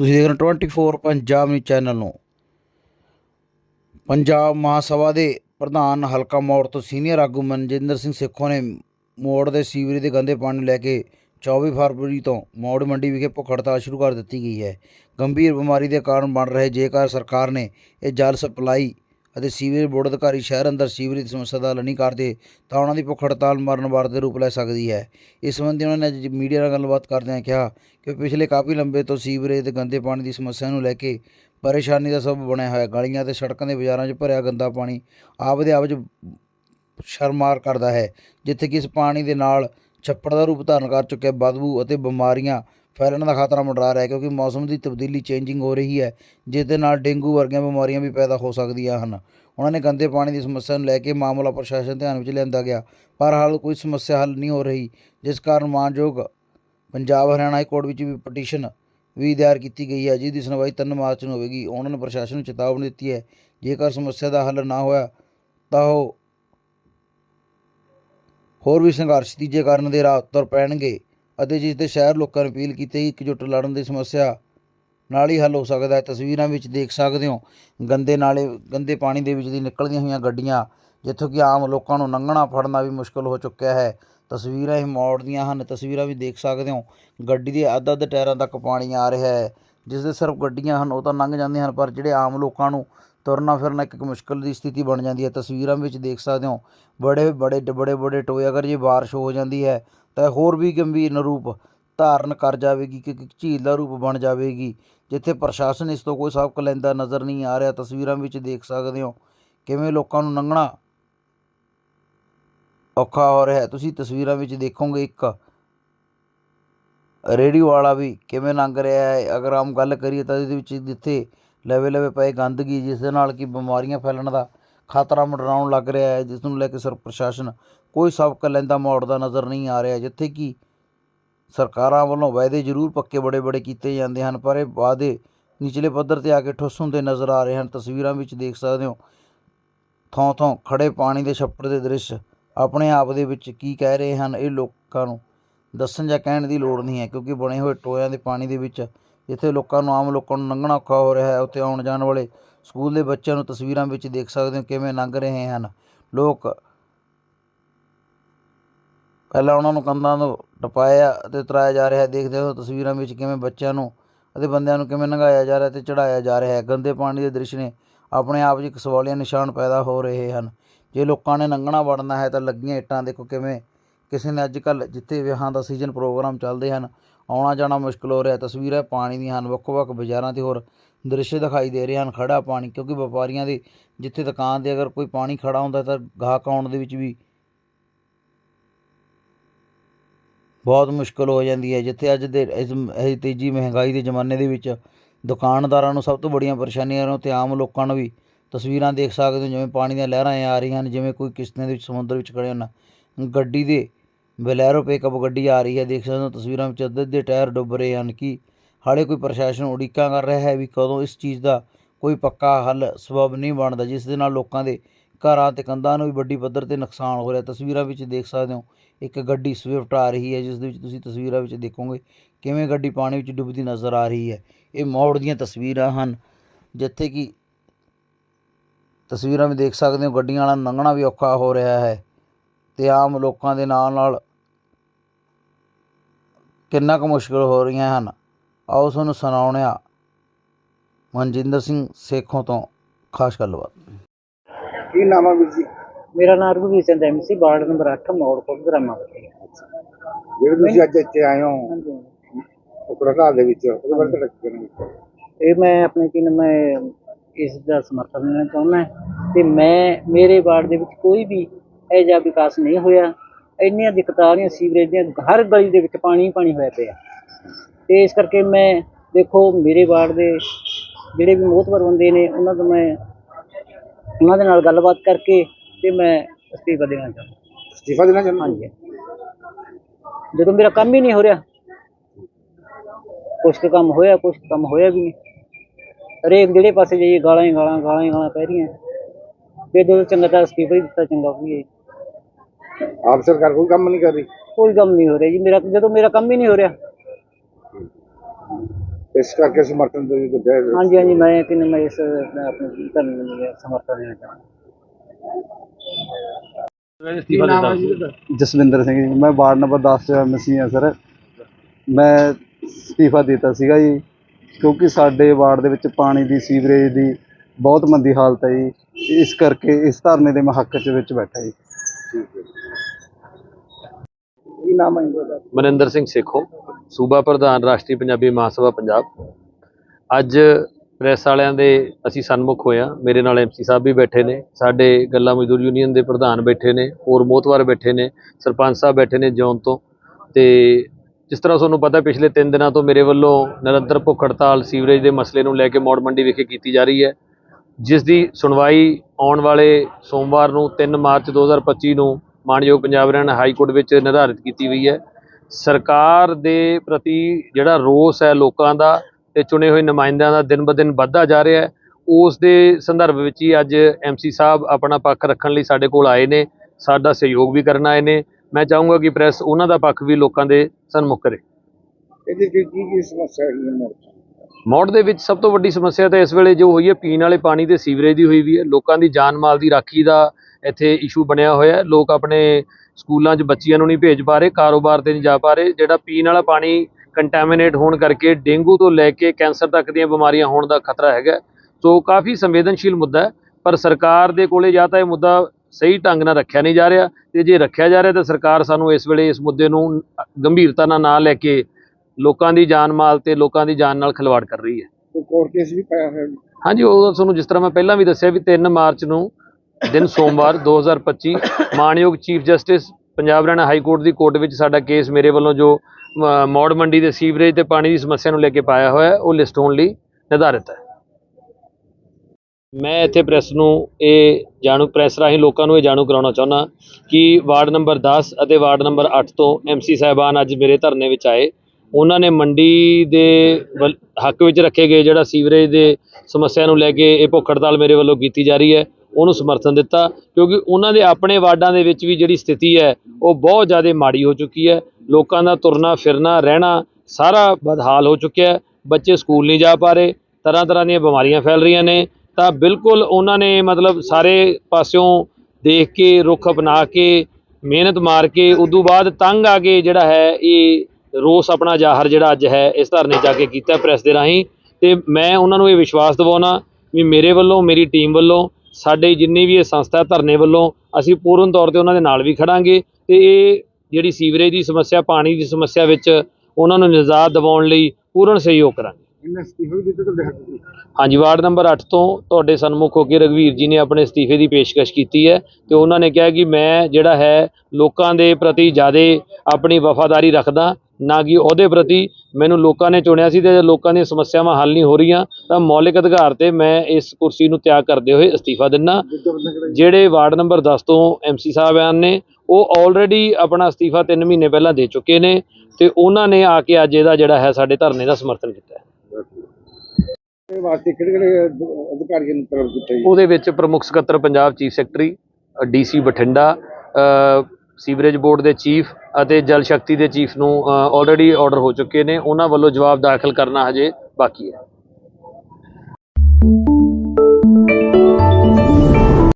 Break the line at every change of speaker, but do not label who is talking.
ਤੁਸੀਂ ਦੇਖ ਰਹੇ ਹੋ 24 ਪੰਜਾਬ ਨਿਊਜ਼ ਚੈਨਲ ਨੂੰ। ਪੰਜਾਬ ਮਹਾਸਭਾ ਦੇ ਪ੍ਰਧਾਨ ਹਲਕਾ ਮੌੜ ਤੋਂ ਸੀਨੀਅਰ ਆਗੂ ਮਨਜਿੰਦਰ ਸਿੰਘ ਸੇਖੋਂ ਨੇ ਮੌੜ ਦੇ ਸੀਵਰੇਜ ਦੇ ਗੰਦੇ ਪਾਣੀ ਨੂੰ ਲੈ ਕੇ 24 ਫਰਵਰੀ ਤੋਂ ਮੌੜ ਮੰਡੀ ਵਿਖੇ ਭੁੱਖ ਹੜਤਾਲ ਸ਼ੁਰੂ ਕਰ ਦਿੱਤੀ ਗਈ ਹੈ। ਗੰਭੀਰ ਬਿਮਾਰੀ ਦੇ ਕਾਰਨ ਬਣ ਰਹੇ ਜੇਕਰ ਸਰਕਾਰ ਨੇ ਇਹ ਜਲ ਸਪਲਾਈ ਅਤੇ ਸੀਵਰੇਜ ਬੋਰਡ ਅਧਿਕਾਰੀ ਸ਼ਹਿਰ ਅੰਦਰ ਸੀਵਰੇਜ ਦੀ ਸਮੱਸਿਆ ਦਾ ਹੱਲ ਨਹੀਂ ਕਰਦੇ, ਤਾਂ ਉਹਨਾਂ ਦੀ ਭੁੱਖ ਹੜਤਾਲ ਮਰਨ ਵਾਰ ਦੇ ਰੂਪ ਲੈ ਸਕਦੀ ਹੈ। ਇਸ ਸੰਬੰਧੀ ਉਹਨਾਂ ਨੇ ਅੱਜ ਮੀਡੀਆ ਨਾਲ ਗੱਲਬਾਤ ਕਰਦਿਆਂ ਕਿਹਾ ਕਿ ਪਿਛਲੇ ਕਾਫੀ ਲੰਬੇ ਤੋਂ ਸੀਵਰੇਜ ਦੇ ਗੰਦੇ ਪਾਣੀ ਦੀ ਸਮੱਸਿਆ ਨੂੰ ਲੈ ਕੇ ਪਰੇਸ਼ਾਨੀ ਦਾ ਸਬਬ ਬਣਿਆ ਹੋਇਆ। ਗਲੀਆਂ ਤੇ ਸੜਕਾਂ ਦੇ ਬਾਜ਼ਾਰਾਂ 'ਚ ਭਰਿਆ ਗੰਦਾ ਪਾਣੀ ਆਪ ਦੇ ਆਪ 'ਚ ਸ਼ਰਮਾਰ ਕਰਦਾ ਹੈ, ਜਿੱਥੇ ਕਿ ਇਸ ਪਾਣੀ ਦੇ ਨਾਲ ਛੱਪੜ ਦਾ ਰੂਪ ਧਾਰਨ ਕਰ ਚੁੱਕਿਆ। ਬਦਬੂ ਅਤੇ ਬਿਮਾਰੀਆਂ ਫੈਲਣ ਦਾ ਖਤਰਾ ਮੰਡਰਾ ਰਿਹਾ, ਕਿਉਂਕਿ ਮੌਸਮ ਦੀ ਤਬਦੀਲੀ ਚੇਂਜਿੰਗ ਹੋ ਰਹੀ ਹੈ ਜਿਸ ਦੇ ਨਾਲ ਡੇਂਗੂ ਵਰਗੀਆਂ ਬਿਮਾਰੀਆਂ ਵੀ ਪੈਦਾ ਹੋ ਸਕਦੀਆਂ ਹਨ। ਉਹਨਾਂ ਨੇ ਗੰਦੇ ਪਾਣੀ ਦੀ ਸਮੱਸਿਆ ਨੂੰ ਲੈ ਕੇ ਮਾਮਲਾ ਪ੍ਰਸ਼ਾਸਨ ਧਿਆਨ ਵਿੱਚ ਲਿਆਂਦਾ ਗਿਆ, ਪਰ ਹਾਲ ਕੋਈ ਸਮੱਸਿਆ ਹੱਲ ਨਹੀਂ ਹੋ ਰਹੀ, ਜਿਸ ਕਾਰਨ ਮਾਨਯੋਗ ਪੰਜਾਬ ਹਰਿਆਣਾ ਹਾਈ ਕੋਰਟ ਵਿੱਚ ਵੀ ਪਟੀਸ਼ਨ ਵੀ ਦਾਇਰ ਕੀਤੀ ਗਈ ਹੈ ਜਿਸ ਦੀ ਸੁਣਵਾਈ 3 ਮਾਰਚ ਨੂੰ ਹੋਵੇਗੀ। ਉਹਨਾਂ ਨੇ ਪ੍ਰਸ਼ਾਸਨ ਨੂੰ ਚੇਤਾਵਨੀ ਦਿੱਤੀ ਹੈ, ਜੇਕਰ ਸਮੱਸਿਆ ਦਾ ਹੱਲ ਨਾ ਹੋਇਆ, ਤਾਂ ਉਹ ਹੋਰ ਵੀ ਸੰਘਰਸ਼ ਤੀਜੇ ਕਰਨ ਦੇ ਰਾਹ ਤੁਰ ਪੈਣਗੇ। ਅਤੇ ਜਿਸ ਦੇ ਸ਼ਹਿਰ ਲੋਕਾਂ ਨੇ ਅਪੀਲ ਕੀਤੀ ਕਿ ਇਕਜੁੱਟ ਲੜਨ ਦੀ ਸਮੱਸਿਆ ਨਾਲ ਹੀ ਹੱਲ ਹੋ ਸਕਦਾ ਹੈ। ਤਸਵੀਰਾਂ ਵਿੱਚ ਦੇਖ ਸਕਦੇ ਹੋ, ਗੰਦੇ ਨਾਲੇ, ਗੰਦੇ ਪਾਣੀ ਦੇ ਵਿੱਚ ਦੀ ਨਿਕਲਦੀਆਂ ਹੋਈਆਂ ਗੱਡੀਆਂ, ਜਿੱਥੋਂ ਕਿ ਆਮ ਲੋਕਾਂ ਨੂੰ ਲੰਘਣਾ ਫੜਨਾ ਵੀ ਮੁਸ਼ਕਲ ਹੋ ਚੁੱਕਿਆ ਹੈ। ਤਸਵੀਰਾਂ ਇਹ ਮੋੜ ਦੀਆਂ ਹਨ। ਤਸਵੀਰਾਂ ਵੀ ਦੇਖ ਸਕਦੇ ਹੋ, ਗੱਡੀ ਦੇ ਅੱਧ ਅੱਧ ਟਾਇਰਾਂ ਤੱਕ ਪਾਣੀ ਆ ਰਿਹਾ ਹੈ। ਜਿਸ ਦੇ ਸਿਰਫ ਗੱਡੀਆਂ ਹਨ, ਉਹ ਤਾਂ ਲੰਘ ਜਾਂਦੀਆਂ ਹਨ, ਪਰ ਜਿਹੜੇ ਆਮ ਲੋਕਾਂ ਨੂੰ ਤੁਰਨਾ ਫਿਰਨਾ ਇੱਕ ਮੁਸ਼ਕਲ ਦੀ ਸਥਿਤੀ ਬਣ ਜਾਂਦੀ ਹੈ। ਤਸਵੀਰਾਂ ਵਿੱਚ ਦੇਖ ਸਕਦੇ ਹੋ, ਬੜੇ ਬੜੇ ਬੜੇ ਬੜੇ ਟੋਏ, ਅਗਰ ਜੇ ਬਾਰਿਸ਼ ਹੋ ਜਾਂਦੀ ਹੈ ਤਾਂ ਹੋਰ ਵੀ ਗੰਭੀਰ ਰੂਪ ਧਾਰਨ ਕਰ ਜਾਵੇਗੀ, ਕਿ ਝੀਲ ਦਾ ਰੂਪ ਬਣ ਜਾਵੇਗੀ, ਜਿੱਥੇ ਪ੍ਰਸ਼ਾਸਨ ਇਸ ਤੋਂ ਕੋਈ ਸਬਕ ਲੈਂਦਾ ਨਜ਼ਰ ਨਹੀਂ ਆ ਰਿਹਾ। ਤਸਵੀਰਾਂ ਵਿੱਚ ਦੇਖ ਸਕਦੇ ਹੋ, ਕਿਵੇਂ ਲੋਕਾਂ ਨੂੰ ਲੰਘਣਾ ਔਖਾ ਹੋ ਰਿਹਾ ਤੁਸੀਂ ਤਸਵੀਰਾਂ ਵਿੱਚ ਦੇਖੋਗੇ ਇੱਕ ਰੇਡੀਓ ਵਾਲਾ ਵੀ ਕਿਵੇਂ ਲੰਘ ਰਿਹਾ ਹੈ। ਅਗਰ ਆਮ ਗੱਲ ਕਰੀਏ ਤਾਂ ਇਹਦੇ ਵਿੱਚ ਜਿੱਥੇ ਲਵੇ ਲਵੇ ਪਏ ਗੰਦਗੀ ਜਿਸ ਦੇ ਨਾਲ ਕਿ ਬਿਮਾਰੀਆਂ ਫੈਲਣ ਦਾ ਖਤਰਾ ਮੰਡਰਾਉਣ ਲੱਗ ਰਿਹਾ ਹੈ, ਜਿਸ ਨੂੰ ਲੈ ਕੇ ਸਰ ਪ੍ਰਸ਼ਾਸਨ ਕੋਈ ਸਬਕ ਲੈਂਦਾ ਮੋੜਦਾ ਨਜ਼ਰ ਨਹੀਂ ਆ ਰਿਹਾ, ਜਿੱਥੇ ਕਿ ਸਰਕਾਰਾਂ ਵੱਲੋਂ ਵਾਅਦੇ ਜ਼ਰੂਰ ਪੱਕੇ ਬੜੇ ਬੜੇ ਕੀਤੇ ਜਾਂਦੇ ਹਨ, ਪਰ ਇਹ ਵਾਅਦੇ ਨਿਚਲੇ ਪੱਧਰ ਤੇ ਆ ਕੇ ਠੁੱਸ ਹੁੰਦੇ ਨਜ਼ਰ ਆ ਰਹੇ ਹਨ। ਤਸਵੀਰਾਂ ਵਿੱਚ ਦੇਖ ਸਕਦੇ ਹੋ ਥੋਂ ਥੋਂ ਖੜੇ ਪਾਣੀ ਦੇ ਛੱਪੜ ਦੇ ਦ੍ਰਿਸ਼ ਆਪਣੇ ਆਪ ਦੇ ਵਿੱਚ ਕੀ ਕਹਿ ਰਹੇ ਹਨ, ਇਹ ਲੋਕਾਂ ਨੂੰ ਦੱਸਣ ਜਾਂ ਕਹਿਣ ਦੀ ਲੋੜ ਨਹੀਂ ਹੈ, ਕਿਉਂਕਿ ਬਣੇ ਹੋਏ ਟੋਇਆਂ ਦੇ ਪਾਣੀ ਦੇ ਵਿੱਚ ਜਿੱਥੇ ਲੋਕਾਂ ਨੂੰ ਆਮ ਲੋਕਾਂ ਨੂੰ ਲੰਘਣਾ ਔਖਾ ਹੋ ਰਿਹਾ ਹੈ, ਉੱਥੇ ਆਉਣ ਜਾਣ ਵਾਲੇ ਸਕੂਲ ਦੇ ਬੱਚਿਆਂ ਨੂੰ ਤਸਵੀਰਾਂ ਵਿੱਚ ਦੇਖ ਸਕਦੇ ਹੋ ਕਿਵੇਂ ਲੰਘ ਰਹੇ ਹਨ। ਲੋਕ ਪਹਿਲਾਂ ਉਹਨਾਂ ਨੂੰ ਕੰਧਾਂ ਤੋਂ ਟਪਾਇਆ ਅਤੇ ਉਤਰਾਇਆ ਜਾ ਰਿਹਾ ਦੇਖਦੇ ਹੋ ਤਸਵੀਰਾਂ ਵਿੱਚ ਕਿਵੇਂ ਬੱਚਿਆਂ ਨੂੰ ਅਤੇ ਬੰਦਿਆਂ ਨੂੰ ਕਿਵੇਂ ਲੰਘਾਇਆ ਜਾ ਰਿਹਾ ਤੇ ਚੜਾਇਆ ਜਾ ਰਿਹਾ ਹੈ। ਗੰਦੇ ਪਾਣੀ ਦੇ ਦ੍ਰਿਸ਼ ਨੇ ਆਪਣੇ ਆਪ 'ਚ ਇੱਕ ਸਵਾਲੀਆ ਨਿਸ਼ਾਨ ਪੈਦਾ ਹੋ ਰਹੇ ਹਨ। ਜੇ ਲੋਕਾਂ ਨੇ ਲੰਘਣਾ ਵੜਨਾ ਹੈ ਤਾਂ ਲੱਗੀਆਂ ਇੱਟਾਂ ਦੇਖੋ ਕਿਵੇਂ ਕਿਸੇ ਨੇ ਅੱਜ ਕੱਲ੍ਹ ਜਿੱਥੇ ਵਿਆਹਾਂ ਦਾ ਸੀਜ਼ਨ ਪ੍ਰੋਗਰਾਮ ਚੱਲਦੇ ਹਨ ਆਉਣਾ ਜਾਣਾ ਮੁਸ਼ਕਲ ਹੋ ਰਿਹਾ। ਤਸਵੀਰਾਂ ਪਾਣੀ ਦੀਆਂ ਹਨ, ਵੱਖੋ ਵੱਖ ਬਾਜ਼ਾਰਾਂ ਤੇ ਹੋਰ ਦ੍ਰਿਸ਼ ਦਿਖਾਈ ਦੇ ਰਹੇ ਹਨ। ਖੜਾ ਪਾਣੀ, ਕਿਉਂਕਿ ਵਪਾਰੀਆਂ ਦੇ ਜਿੱਥੇ ਦੁਕਾਨ ਤੇ ਅਗਰ ਕੋਈ ਪਾਣੀ ਖੜਾ ਹੁੰਦਾ ਤਾਂ ਗਾਹਕ ਆਉਣ ਦੇ ਵਿੱਚ ਵੀ ਬਹੁਤ ਮੁਸ਼ਕਲ ਹੋ ਜਾਂਦੀ ਹੈ। ਜਿੱਥੇ ਅੱਜ ਦੇ ਇਸ ਤੇਜ਼ੀ ਮਹਿੰਗਾਈ ਦੇ ਜ਼ਮਾਨੇ ਦੇ ਵਿੱਚ ਦੁਕਾਨਦਾਰਾਂ ਨੂੰ ਸਭ ਤੋਂ ਬੜੀਆਂ ਪਰੇਸ਼ਾਨੀਆਂ ਨੇ ਤੇ ਆਮ ਲੋਕਾਂ ਨੂੰ ਵੀ ਤਸਵੀਰਾਂ ਦੇਖ ਸਕਦੇ ਹੋ। ਜਿਵੇਂ ਪਾਣੀ ਦੀਆਂ ਲਹਿਰਾਂ ਆ ਰਹੀਆਂ ਹਨ, ਜਿਵੇਂ ਕੋਈ ਕਿਸ਼ਤੀਆਂ ਦੇ ਵਿੱਚ ਸਮੁੰਦਰ ਵਿੱਚ ਖੜੇ ਹਨ ਗੱਡੀ ਦੇ ਬਲੈਰੋ ਪਿਕਅਪ ਗੱਡੀ ਆ ਰਹੀ ਹੈ, ਦੇਖ ਸਕਦੇ ਹੋ ਤਸਵੀਰਾਂ ਵਿੱਚ ਅੱਧੇ ਅੱਧੇ ਟਾਇਰ ਡੁੱਬ ਰਹੇ ਹਨ ਕਿ ਹਾਲੇ ਕੋਈ ਪ੍ਰਸ਼ਾਸਨ ਉਡੀਕਾਂ ਕਰ ਰਿਹਾ ਹੈ ਵੀ ਕਦੋਂ ਇਸ ਚੀਜ਼ ਦਾ ਕੋਈ ਪੱਕਾ ਹੱਲ ਸਬਬ ਨਹੀਂ ਬਣਦਾ, ਜਿਸ ਦੇ ਨਾਲ ਲੋਕਾਂ ਦੇ ਘਰਾਂ ਤੇ ਕੰਧਾਂ ਨੂੰ ਵੀ ਵੱਡੀ ਪੱਧਰ ਤੇ ਨੁਕਸਾਨ ਹੋ ਰਿਹਾ। ਤਸਵੀਰਾਂ ਵਿੱਚ ਦੇਖ ਸਕਦੇ ਹੋ, ਇੱਕ ਗੱਡੀ ਸਵਿਫਟ ਆ ਰਹੀ ਹੈ, ਜਿਸ ਦੇ ਵਿੱਚ ਤੁਸੀਂ ਤਸਵੀਰਾਂ ਵਿੱਚ ਦੇਖੋਗੇ ਕਿਵੇਂ ਗੱਡੀ ਪਾਣੀ ਵਿੱਚ ਡੁੱਬਦੀ ਨਜ਼ਰ ਆ ਰਹੀ ਹੈ। ਇਹ ਮੌੜ ਦੀਆਂ ਤਸਵੀਰਾਂ ਹਨ, ਜਿੱਥੇ ਕਿ ਤਸਵੀਰਾਂ ਵਿੱਚ ਦੇਖ ਸਕਦੇ ਹੋ, ਗੱਡੀਆਂ ਵਾਲਾ ਲੰਘਣਾ ਵੀ ਔਖਾ ਹੋ ਰਿਹਾ ਹੈ ਤੇ ਆਮ ਲੋਕਾਂ ਦੇ ਨਾਲ ਨਾਲ ਕਿੰਨਾ ਕੁ ਮੁਸ਼ਕਲ ਹੋ ਰਹੀਆਂ ਹਨ। ਆਓ ਤੁਹਾਨੂੰ ਸੁਣਾਉਂਦੇ ਹਾਂ। ਮਨਜਿੰਦਰ ਸਿੰਘ ਸੇਖੋਂ ਤੋਂ ਖਾਸ ਗੱਲਬਾਤ।
ਕੀ ਨਾਮ ਹੈ ਵੀਰ ਜੀ?
ਮੇਰਾ ਨਾਮ ਰਘੁਵੀਰ Singh MC ward number 8 Maurkot Grama
ਜਿਹੜੇ ਤੁਸੀਂ ਅੱਜ ਇੱਥੇ ਆਏ ਹੋ
ਹਾਂਜੀ।
ਉਪਰਹਾਲ ਦੇ ਵਿੱਚ ਉਹਦੇ ਬਾਰੇ ਤੁਹਾਡਾ?
ਇਹ ਮੈਂ ਆਪਣੇ ਕੀ ਨਾਮ ਹੈ ਇਸ ਦਾ ਸਮਰਥਨ ਦੇਣਾ ਚਾਹੁੰਦਾ ਤੇ ਮੈਂ ਮੇਰੇ ਵਾਰਡ ਦੇ ਵਿੱਚ ਕੋਈ ਵੀ ਇਹ ਜਿਹਾ ਵਿਕਾਸ ਨਹੀਂ ਹੋਇਆ। ਇੰਨੀਆਂ ਦਿੱਕਤਾਂ ਆ ਰਹੀਆਂ ਸੀਵਰੇਜ ਦੀਆਂ ਹਰ ਗਲੀ ਦੇ ਵਿੱਚ ਪਾਣੀ ਹੀ ਪਾਣੀ ਹੋਇਆ ਪਿਆ। ਤੇ ਇਸ ਕਰਕੇ ਮੈਂ ਦੇਖੋ ਮੇਰੇ ਵਾਰਡ ਦੇ ਜਿਹੜੇ ਵੀ ਮੋਹਤਵਰ ਬੰਦੇ ਨੇ ਉਹਨਾਂ ਤੋਂ ਮੈਂ ਉਹਨਾਂ ਦੇ ਨਾਲ ਗੱਲਬਾਤ ਕਰਕੇ ਤੇ ਮੈਂ ਅਸਤੀਫਾ ਦੇਣਾ ਚਾਹੁੰਦਾ।
ਅਸਤੀਫਾ ਦੇਣਾ ਚਾਹੁੰਦੇ?
ਹਾਂਜੀ। ਜਦੋਂ ਮੇਰਾ ਕੰਮ ਹੀ ਨਹੀਂ ਹੋ ਰਿਹਾ ਕੁਛ ਕੁ ਕੰਮ ਹੋਇਆ ਕੁਛ ਕੁ ਕੰਮ ਹੋਇਆ ਵੀ ਨਹੀਂ। ਹਰੇਕ ਜਿਹੜੇ ਪਾਸੇ ਜਾਈਏ ਗਾਲਾਂ ਹੀ ਗਾਲਾਂ ਗਾਲਾਂ ਹੀ ਗਾਲਾਂ ਪੈ ਰਹੀਆਂ। ਤੇ ਜਦੋਂ ਚੰਗਾ ਤਾਂ ਅਸਤੀਫਾ ਹੀ ਦਿੱਤਾ ਚੰਗਾ ਵੀ ਹੈ।
ਆਪ ਸਰਕਾਰ ਕੋਈ ਕੰਮ ਨਹੀਂ ਕਰ ਰਹੀ?
ਕੋਈ ਕੰਮ ਨਹੀਂ ਹੋ ਰਿਹਾ ਜੀ। ਮੇਰਾ ਜਦੋਂ ਮੇਰਾ ਕੰਮ ਹੀ ਨਹੀਂ ਹੋ ਰਿਹਾ।
ਇਸ ਕਰਕੇ ਸਮਰਥਨ ਦੇ ਦਿੱਤਾ ਹੈ?
ਹਾਂਜੀ ਹਾਂਜੀ ਮੈਂ ਕਿ ਮੈਂ ਇਸ ਆਪਣੇ ਧਰਮ ਨੂੰ ਸਮਰਥਨ ਦੇਣਾ ਚਾਹੁੰਦਾ?
ਜਸਵਿੰਦਰ ਸਿੰਘ ਜੀ। ਮੈਂ ਵਾਰਡ ਨੰਬਰ 10 ਚ ਐਮਸੀ ਹਾਂ ਸਰ। ਮੈਂ ਅਸਤੀਫਾ ਦਿੱਤਾ ਸੀਗਾ ਜੀ ਕਿਉਂਕਿ ਸਾਡੇ ਵਾਰਡ ਦੇ ਵਿੱਚ ਪਾਣੀ ਦੀ ਸੀਵਰੇਜ ਦੀ ਬਹੁਤ ਮੰਦੀ ਹਾਲਤ ਹੈ ਜੀ। ਇਸ ਕਰਕੇ ਇਸ ਧਰਨੇ ਦੇ ਮੈਂ ਹੱਕ ਚ ਵਿੱਚ ਬੈਠਾ ਜੀ।
ਕੀ ਨਾਮ ਹੈ ਤੁਹਾਡਾ?
ਮਨਿੰਦਰ ਸਿੰਘ ਸੇਖੋ, ਸੂਬਾ ਪ੍ਰਧਾਨ, ਰਾਸ਼ਟਰੀ ਪੰਜਾਬੀ ਮਹਾਸਭਾ ਪੰਜਾਬ। ਅੱਜ ਪ੍ਰੈਸ ਵਾਲਿਆਂ ਦੇ ਅਸੀਂ ਸਨਮੁਖ ਹੋਇਆ ਮੇਰੇ ਨਾਲ ਐਮਸੀ ਸਾਹਿਬ ਵੀ ਬੈਠੇ ਨੇ, ਸਾਡੇ ਗੱਲਾ ਮਜ਼ਦੂਰ ਯੂਨੀਅਨ ਦੇ ਪ੍ਰਧਾਨ ਬੈਠੇ ਨੇ, ਹੋਰ ਮੋਤਵਾਰ ਬੈਠੇ ਨੇ, ਸਰਪੰਚ ਸਾਹਿਬ ਬੈਠੇ ਨੇ ਜੌਨ ਤੋਂ। ਤੇ ਜਿਸ ਤਰ੍ਹਾਂ ਤੁਹਾਨੂੰ ਪਤਾ, ਪਿਛਲੇ 3 ਦਿਨਾਂ ਤੋਂ ਮੇਰੇ ਵੱਲੋਂ ਨਿਰੰਤਰ ਭੁੱਖ ਹੜਤਾਲ ਸੀਵਰੇਜ ਦੇ ਮਸਲੇ ਨੂੰ ਲੈ ਕੇ ਮੌੜ ਮੰਡੀ ਵਿਖੇ ਕੀਤੀ ਜਾ ਰਹੀ ਹੈ। ਜਿਸ ਦੀ ਸੁਣਵਾਈ ਆਉਣ ਵਾਲੇ ਸੋਮਵਾਰ ਨੂੰ 3 ਮਾਰਚ 2025 ਨੂੰ ਮਾਨਯੋਗ ਪੰਜਾਬ ਹਰਿਆਣਾ ਹਾਈ ਕੋਰਟ ਵਿੱਚ ਨਿਰਧਾਰਿਤ ਕੀਤੀ ਹੋਈ ਹੈ। ਸਰਕਾਰ ਦੇ ਪ੍ਰਤੀ ਜਿਹੜਾ ਰੋਸ ਹੈ ਲੋਕਾਂ ਦਾ ਤੇ ਚੁਣੇ ਹੋਏ ਨੁਮਾਇੰਦਿਆਂ ਦਾ ਦਿਨ ਬ ਦਿਨ ਵੱਧਦਾ ਜਾ ਰਿਹਾ ਹੈ। ਉਸ ਦੇ ਸੰਦਰਭ ਵਿੱਚ ਹੀ ਅੱਜ ਐਮਸੀ ਸਾਹਿਬ ਆਪਣਾ ਪੱਖ ਰੱਖਣ ਲਈ ਸਾਡੇ ਕੋਲ ਆਏ ਨੇ। ਸਾਡਾ ਸਹਿਯੋਗ ਵੀ ਕਰਨ ਆਏ ਨੇ। ਮੈਂ ਚਾਹੂੰਗਾ ਕਿ ਪ੍ਰੈਸ ਉਹਨਾਂ ਦਾ ਪੱਖ ਵੀ ਲੋਕਾਂ ਦੇ ਸਨਮੁਖ ਕਰੇ।
ਇਹਦੀ ਕੀ ਕੀ ਸਮੱਸਿਆ ਹੈ ਮੋਰਚਾ
ਮੌੜ ਦੇ ਵਿੱਚ ਸਭ ਤੋਂ ਵੱਡੀ ਸਮੱਸਿਆ ਤਾਂ ਇਸ ਵੇਲੇ ਜੋ ਹੋਈ ਹੈ, ਪੀਣ ਵਾਲੇ ਪਾਣੀ ਤੇ ਸੀਵਰੇਜ ਦੀ ਹੋਈ ਵੀ ਹੈ। ਲੋਕਾਂ ਦੀ ਜਾਨ ਮਾਲ ਦੀ ਰਾਖੀ ਦਾ ਇੱਥੇ ਇਸ਼ੂ ਬਣਿਆ ਹੋਇਆ ਹੈ। ਲੋਕ ਆਪਣੇ ਸਕੂਲਾਂ 'ਚ ਬੱਚਿਆਂ ਨੂੰ ਨਹੀਂ ਭੇਜ ਪਾ ਰਹੇ, ਕਾਰੋਬਾਰ ਤੇ ਨਹੀਂ ਜਾ ਪਾ ਰਹੇ। ਜਿਹੜਾ ਪੀਣ ਵਾਲਾ ਪਾਣੀ ਕੰਟੈਮੀਨੇਟ ਹੋਣ ਕਰਕੇ ਡੇਂਗੂ ਤੋਂ ਲੈ ਕੇ ਕੈਂਸਰ ਤੱਕ ਦੀਆਂ ਬਿਮਾਰੀਆਂ ਹੋਣ ਦਾ ਖਤਰਾ ਹੈਗਾ ਸੋ ਕਾਫੀ ਸੰਵੇਦਨਸ਼ੀਲ ਮੁੱਦਾ ਹੈ, ਪਰ ਸਰਕਾਰ ਦੇ ਕੋਲੇ ਜਾਂ ਤਾਂ ਇਹ ਮੁੱਦਾ ਸਹੀ ਢੰਗ ਨਾਲ ਰੱਖਿਆ ਨਹੀਂ ਜਾ ਰਿਹਾ। ਤੇ ਜੇ ਰੱਖਿਆ ਜਾ ਰਿਹਾ ਤਾਂ ਸਰਕਾਰ ਸਾਨੂੰ ਇਸ ਵੇਲੇ ਇਸ ਮੁੱਦੇ ਨੂੰ ਗੰਭੀਰਤਾ ਨਾਲ ਨਾ ਲੈ ਕੇ ਲੋਕਾਂ ਦੀ ਜਾਨ ਮਾਲ ਤੇ ਲੋਕਾਂ ਦੀ ਜਾਨ ਨਾਲ ਖਿਲਵਾੜ ਕਰ ਰਹੀ ਹੈ।
ਕੋਈ ਕੋਰਟ ਕੇਸ ਵੀ ਪਾਇਆ ਹੋਇਆ? ਜੀ
ਹਾਂਜੀ ਉਹ ਤੁਹਾਨੂੰ ਜਿਸ ਤਰ੍ਹਾਂ ਮੈਂ ਪਹਿਲਾਂ ਵੀ ਦੱਸਿਆ ਵੀ 3 ਮਾਰਚ ਨੂੰ ਦਿਨ ਸੋਮਵਾਰ 2025 ਮਾਨਯੋਗ chief justice Punjab Haryana high court ਦੀ ਕੋਰਟ ਵਿੱਚ ਸਾਡਾ ਕੇਸ ਮੇਰੇ ਵੱਲੋਂ ਜੋ ਮੌੜ ਮੰਡੀ ਦੇ ਸੀਵਰੇਜ ਤੇ ਪਾਣੀ ਦੀ ਸਮੱਸਿਆ ਨੂੰ ਲੈ ਕੇ ਪਾਇਆ ਹੋਇਆ ਉਹ ਲਿਸਟ ਹੋਣ ਲਈ ਨਿਰਧਾਰਿਤ ਹੈ। ਮੈਂ ਇੱਥੇ ਪ੍ਰੈਸ ਨੂੰ ਇਹ ਜਾਣੂ ਪ੍ਰੈਸ ਰਾਹੀਂ ਲੋਕਾਂ ਨੂੰ ਇਹ ਜਾਣੂ ਕਰਾਉਣਾ ਚਾਹੁੰਦਾ ਕਿ ਵਾਰਡ ਨੰਬਰ 10 ਅਤੇ ਵਾਰਡ ਨੰਬਰ 8 ਤੋਂ ਐਮਸੀ ਸਾਹਿਬਾਨ ਅੱਜ ਮੇਰੇ ਧਰਨੇ ਵਿੱਚ ਆਏ। ਉਹਨਾਂ ਨੇ ਮੰਡੀ ਦੇ ਵਲ ਹੱਕ ਵਿੱਚ ਰੱਖੇ ਗਏ ਜਿਹੜਾ ਸੀਵਰੇਜ ਦੇ ਸਮੱਸਿਆ ਨੂੰ ਲੈ ਕੇ ਇਹ ਭੁੱਖ ਹੜਤਾਲ ਮੇਰੇ ਵੱਲੋਂ ਕੀਤੀ ਜਾ ਰਹੀ ਹੈ, ਉਹਨੂੰ ਸਮਰਥਨ ਦਿੱਤਾ, ਕਿਉਂਕਿ ਉਹਨਾਂ ਦੇ ਆਪਣੇ ਵਾਰਡਾਂ ਦੇ ਵਿੱਚ ਵੀ ਜਿਹੜੀ ਸਥਿਤੀ ਹੈ, ਉਹ ਬਹੁਤ ਜ਼ਿਆਦਾ ਮਾੜੀ ਹੋ ਚੁੱਕੀ ਹੈ, ਲੋਕਾਂ ਦਾ ਤੁਰਨਾ, ਫਿਰਨਾ, ਰਹਿਣਾ ਸਾਰਾ ਬਦਹਾਲ ਹੋ ਚੁੱਕਿਆ ਹੈ, ਬੱਚੇ ਸਕੂਲ ਨਹੀਂ ਜਾ ਪਾ ਰਹੇ ਤਰ੍ਹਾਂ ਤਰ੍ਹਾਂ ਦੀਆਂ ਬਿਮਾਰੀਆਂ ਫੈਲ ਰਹੀਆਂ ਨੇ, ਤਾਂ ਬਿਲਕੁਲ ਉਹਨਾਂ ਨੇ ਮਤਲਬ ਸਾਰੇ ਪਾਸਿਓਂ ਦੇਖ ਕੇ, ਰੁੱਖ ਅਪਣਾ ਕੇ, ਮਿਹਨਤ ਮਾਰ ਕੇ, ਉਦੋਂ ਬਾਅਦ ਤੰਗ ਆ ਕੇ ਜਿਹੜਾ ਹੈ, ਇਹ ਰੋਸ ਆਪਣਾ ਜ਼ਾਹਰ ਜਿਹੜਾ ਅੱਜ ਹੈ ਇਸ ਧਰਨੇ ਜਾ ਕੇ ਕੀਤਾ ਪ੍ਰੈਸ ਦੇ ਰਾਹੀਂ। ਤੇ ਮੈਂ ਉਹਨਾਂ ਨੂੰ ਇਹ ਵਿਸ਼ਵਾਸ ਦਿਵਾਉਣਾ ਵੀ ਮੇਰੇ ਵੱਲੋਂ ਮੇਰੀ ਟੀਮ ਵੱਲੋਂ ਸਾਡੇ ਜਿੰਨੀ ਵੀ ਇਹ ਸੰਸਥਾ ਧਰਨੇ ਵੱਲੋਂ ਅਸੀਂ ਪੂਰਨ ਤੌਰ ਤੇ ਉਹਨਾਂ ਦੇ ਨਾਲ ਵੀ ਖੜਾਂਗੇ ਤੇ ਇਹ ਜਿਹੜੀ ਸੀਵਰੇਜ ਦੀ ਸਮੱਸਿਆ ਪਾਣੀ ਦੀ ਸਮੱਸਿਆ ਵਿੱਚ ਉਹਨਾਂ ਨੂੰ ਨਿਜ਼ਾਤ ਦਿਵਾਉਣ ਲਈ ਪੂਰਨ ਸਹਿਯੋਗ ਕਰਾਂਗੇ। ਹਾਂਜੀ ਵਾਰਡ ਨੰਬਰ 8 ਤੋਂ ਤੁਹਾਡੇ ਸਨਮੁਖ ਹੋ ਕੇ ਰਗਵੀਰ ਜੀ ਨੇ ਆਪਣੇ ਅਸਤੀਫੇ ਦੀ ਪੇਸ਼ਕਸ਼ ਕੀਤੀ ਹੈ ਤੇ ਉਹਨਾਂ ਨੇ ਕਿਹਾ ਕਿ ਮੈਂ ਜਿਹੜਾ ਹੈ ਲੋਕਾਂ ਦੇ ਪ੍ਰਤੀ ਜ਼ਿਆਦਾ ਆਪਣੀ ਵਫਾਦਾਰੀ ਰੱਖਦਾ ਨਾ ਕਿ ਉਹਦੇ ਪ੍ਰਤੀ ਮੈਨੂੰ ਲੋਕਾਂ ਨੇ ਚੁਣਿਆ ਸੀ ਤੇ ਜੇ ਲੋਕਾਂ ਦੀਆਂ ਸਮੱਸਿਆਵਾਂ ਹੱਲ ਨਹੀਂ ਹੋ ਰਹੀਆਂ ਤਾਂ ਮੌਲਿਕ ਅਧਿਕਾਰ ਤੇ ਮੈਂ ਇਸ ਕੁਰਸੀ ਨੂੰ ਤਿਆਗ ਕਰਦੇ ਹੋਏ ਅਸਤੀਫਾ
ਜੀ?
ਜਿਹੜੇ ਵਾਰਡ ਨੰਬਰ 10 ਤੋਂ ਐਮਸੀ ਸਾਹਿਬਾਨ ਨੇ ਉਹ ਆਲਰੇਡੀ ਆਪਣਾ ਅਸਤੀਫਾ 3 ਮਹੀਨੇ ਪਹਿਲਾਂ ਦੇ ਚੁੱਕੇ ਨੇ ਤੇ ਉਹਨਾਂ ਨੇ ਆ ਕੇ ਅੱਜ ਇਹਦਾ ਜਿਹੜਾ ਹੈ ਸਾਡੇ ਧਰਨੇ ਦਾ ਸਮਰਥਨ ਕੀਤਾ ਹੈ
ਇਹ ਵਾਸਤੇ ਕਿਹੜੇ ਕਿਹੜੇ ਅਧਿਕਾਰੀਆਂ ਨੂੰ ਤਰਫ ਕੀਤਾ ਜੀ
ਉਹਦੇ ਵਿੱਚ ਪ੍ਰਮੁੱਖ ਸਕੱਤਰ Punjab chief secretary DC Bathinda sewerage board ਦੇ ਚੀਫ ਅਤੇ ਜਲ ਸ਼ਕਤੀ ਦੇ ਚੀਫ ਨੂੰ ਆਲਰੇਡੀ ਆਰਡਰ ਹੋ ਚੁੱਕੇ ਨੇ। ਉਹਨਾਂ ਵੱਲੋਂ ਜਵਾਬ ਦਾਖਲ ਕਰਨਾ ਹਜੇ ਬਾਕੀ ਹੈ।